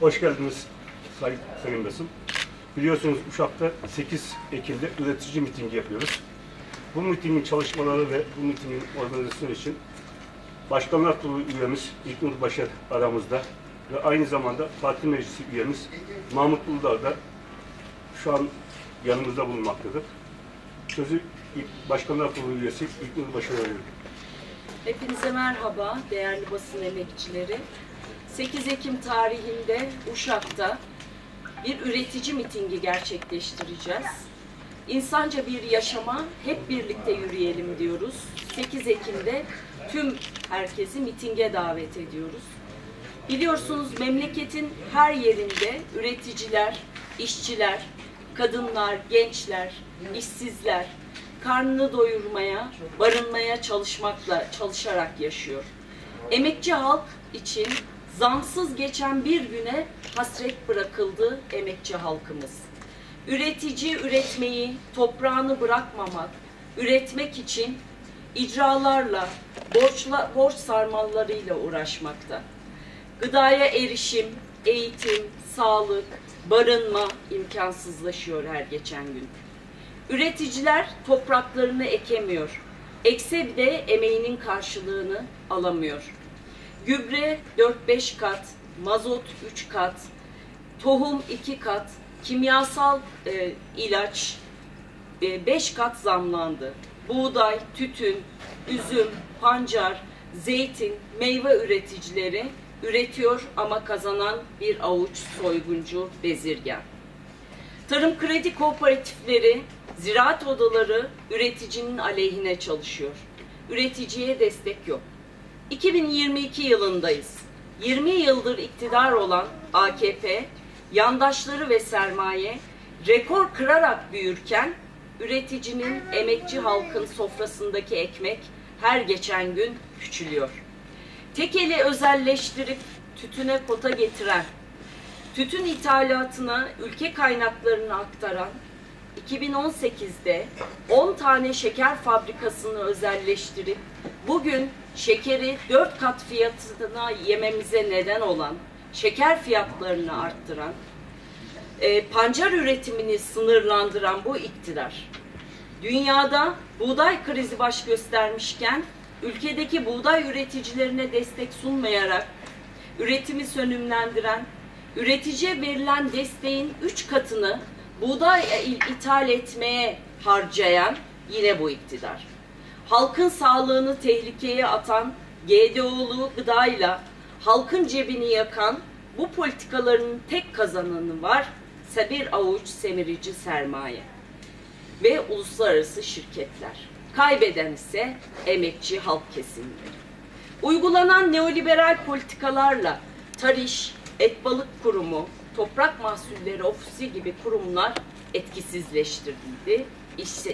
Hoş geldiniz Sayın, Sayın Basın. Biliyorsunuz Uşak'ta 8 Ekim'de üretici mitingi yapıyoruz. Bu mitingin çalışmaları ve bu mitingin organizasyonu için Başkanlar Kurulu üyemiz İlknur Başar aramızda ve aynı zamanda parti meclisi üyemiz Mahmut Uludağ da şu an yanımızda bulunmaktadır. Sözü Başkanlar Kurulu üyesi İlknur Başar'a veriyorum. Hepinize merhaba değerli basın emekçileri. 8 Ekim tarihinde Uşak'ta bir üretici mitingi gerçekleştireceğiz. İnsanca bir yaşama hep birlikte yürüyelim diyoruz. 8 Ekim'de tüm herkesi mitinge davet ediyoruz. Biliyorsunuz memleketin her yerinde üreticiler, işçiler, kadınlar, gençler, işsizler karnını doyurmaya, barınmaya çalışmakla çalışarak yaşıyor. Emekçi halk için zamsız geçen bir güne hasret bırakıldı emekçi halkımız. Üretici üretmeyi, toprağını bırakmamak, üretmek için icralarla, borçla, borç sarmallarıyla uğraşmakta. Gıdaya erişim, eğitim, sağlık, barınma imkansızlaşıyor her geçen gün. Üreticiler topraklarını ekemiyor. Ekse de emeğinin karşılığını alamıyor. Gübre 4-5 kat, mazot 3 kat, tohum 2 kat, kimyasal e, ilaç 5 kat zamlandı. Buğday, tütün, üzüm, pancar, zeytin, meyve üreticileri üretiyor ama kazanan bir avuç soyguncu bezirgen. Tarım kredi kooperatifleri, ziraat odaları üreticinin aleyhine çalışıyor. Üreticiye destek yok. 2022 yılındayız. 20 yıldır iktidar olan AKP, yandaşları ve sermaye rekor kırarak büyürken üreticinin, emekçi halkın sofrasındaki ekmek her geçen gün küçülüyor. Tekeli özelleştirip tütüne kota getiren, tütün ithalatına ülke kaynaklarını aktaran 2018'de 10 tane şeker fabrikasını özelleştirip bugün şekeri 4 kat fiyatına yememize neden olan, şeker fiyatlarını arttıran, e, pancar üretimini sınırlandıran bu iktidar, dünyada buğday krizi baş göstermişken ülkedeki buğday üreticilerine destek sunmayarak üretimi sönümlendiren, üreticiye verilen desteğin 3 katını buğday ithal etmeye harcayan yine bu iktidar. Halkın sağlığını tehlikeye atan GDO'lu gıdayla halkın cebini yakan bu politikaların tek kazananı var bir avuç semirici sermaye ve uluslararası şirketler. Kaybeden ise emekçi halk kesimleri. Uygulanan neoliberal politikalarla Tariş, Et Balık Kurumu, Toprak Mahsulleri Ofisi gibi kurumlar etkisizleştirildi,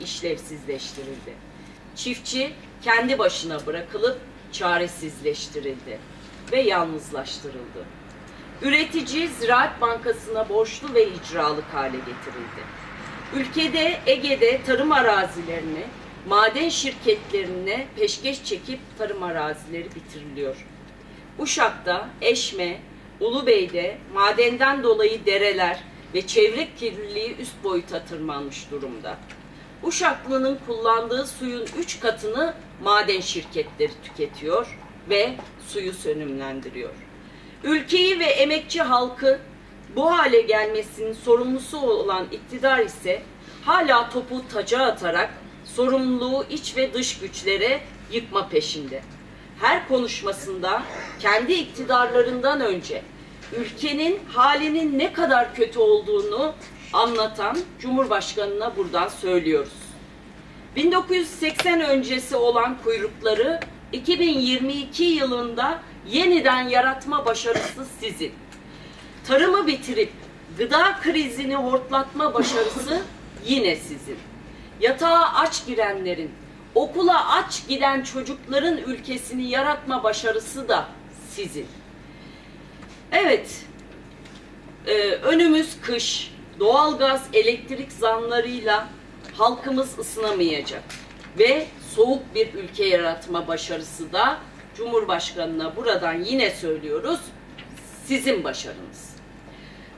işlevsizleştirildi. Çiftçi kendi başına bırakılıp çaresizleştirildi ve yalnızlaştırıldı. Üretici Ziraat Bankası'na borçlu ve icralık hale getirildi. Ülkede Ege'de tarım arazilerini maden şirketlerine peşkeş çekip tarım arazileri bitiriliyor. Uşak'ta, Eşme, Ulubey'de madenden dolayı dereler ve çevre kirliliği üst boyuta tırmanmış durumda. Uşaklı'nın kullandığı suyun üç katını maden şirketleri tüketiyor ve suyu sönümlendiriyor. Ülkeyi ve emekçi halkı bu hale gelmesinin sorumlusu olan iktidar ise hala topu taca atarak sorumluluğu iç ve dış güçlere yıkma peşinde. Her konuşmasında kendi iktidarlarından önce ülkenin halinin ne kadar kötü olduğunu anlatan Cumhurbaşkanına buradan söylüyoruz. 1980 öncesi olan kuyrukları 2022 yılında yeniden yaratma başarısı sizin. Tarımı bitirip gıda krizini hortlatma başarısı yine sizin. Yatağa aç girenlerin, okula aç giden çocukların ülkesini yaratma başarısı da sizin. Evet, ee, önümüz kış, doğalgaz, elektrik zamlarıyla halkımız ısınamayacak ve soğuk bir ülke yaratma başarısı da Cumhurbaşkanına buradan yine söylüyoruz, sizin başarınız.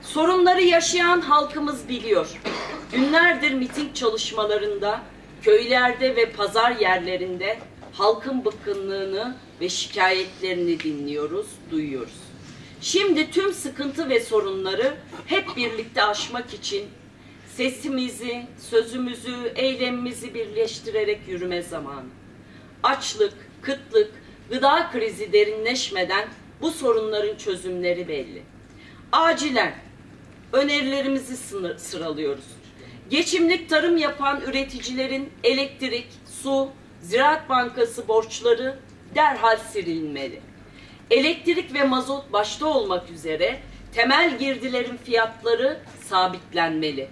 Sorunları yaşayan halkımız biliyor. Günlerdir miting çalışmalarında, köylerde ve pazar yerlerinde halkın bıkkınlığını ve şikayetlerini dinliyoruz, duyuyoruz. Şimdi tüm sıkıntı ve sorunları hep birlikte aşmak için sesimizi, sözümüzü, eylemimizi birleştirerek yürüme zamanı. Açlık, kıtlık, gıda krizi derinleşmeden bu sorunların çözümleri belli. Acilen önerilerimizi sınır, sıralıyoruz. Geçimlik tarım yapan üreticilerin elektrik, su, Ziraat Bankası borçları derhal silinmeli. Elektrik ve mazot başta olmak üzere temel girdilerin fiyatları sabitlenmeli.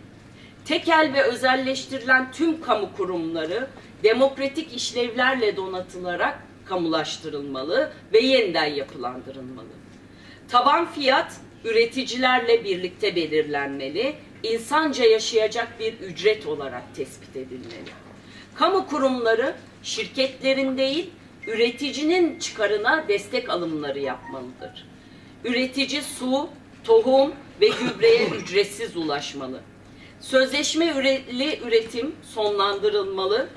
Tekel ve özelleştirilen tüm kamu kurumları demokratik işlevlerle donatılarak kamulaştırılmalı ve yeniden yapılandırılmalı. Taban fiyat üreticilerle birlikte belirlenmeli, insanca yaşayacak bir ücret olarak tespit edilmeli. Kamu kurumları şirketlerin değil, üreticinin çıkarına destek alımları yapmalıdır. Üretici su, tohum ve gübreye ücretsiz ulaşmalı. Sözleşme üreli üretim sonlandırılmalı.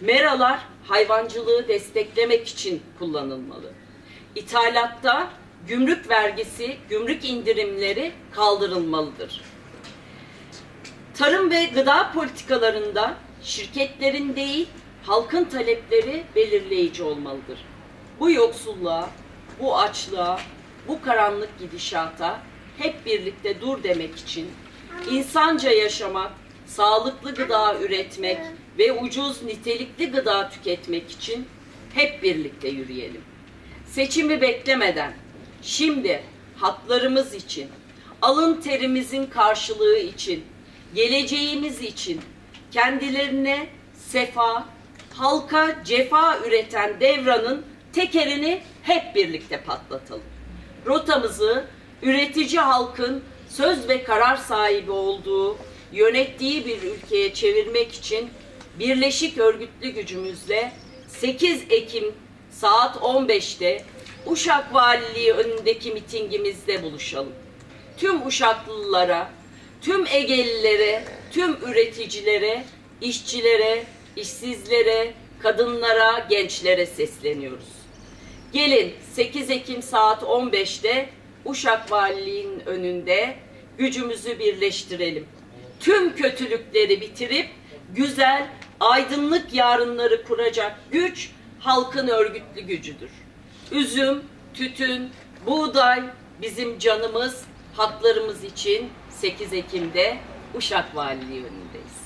Meralar hayvancılığı desteklemek için kullanılmalı. İthalatta gümrük vergisi, gümrük indirimleri kaldırılmalıdır. Tarım ve gıda politikalarında şirketlerin değil, halkın talepleri belirleyici olmalıdır. Bu yoksulluğa, bu açlığa, bu karanlık gidişata hep birlikte dur demek için insanca yaşamak, sağlıklı gıda üretmek ve ucuz nitelikli gıda tüketmek için hep birlikte yürüyelim. Seçimi beklemeden şimdi haklarımız için, alın terimizin karşılığı için, geleceğimiz için kendilerine sefa, halka cefa üreten devranın tekerini hep birlikte patlatalım. Rotamızı üretici halkın söz ve karar sahibi olduğu, yönettiği bir ülkeye çevirmek için birleşik örgütlü gücümüzle 8 Ekim saat 15'te Uşak Valiliği önündeki mitingimizde buluşalım. Tüm Uşaklılara, tüm Egelilere, tüm üreticilere, işçilere, işsizlere, kadınlara, gençlere sesleniyoruz. Gelin 8 Ekim saat 15'te Uşak Valiliği'nin önünde gücümüzü birleştirelim. Tüm kötülükleri bitirip güzel, aydınlık yarınları kuracak güç halkın örgütlü gücüdür. Üzüm, tütün, buğday bizim canımız, haklarımız için 8 Ekim'de Uşak Valiliği önündeyiz.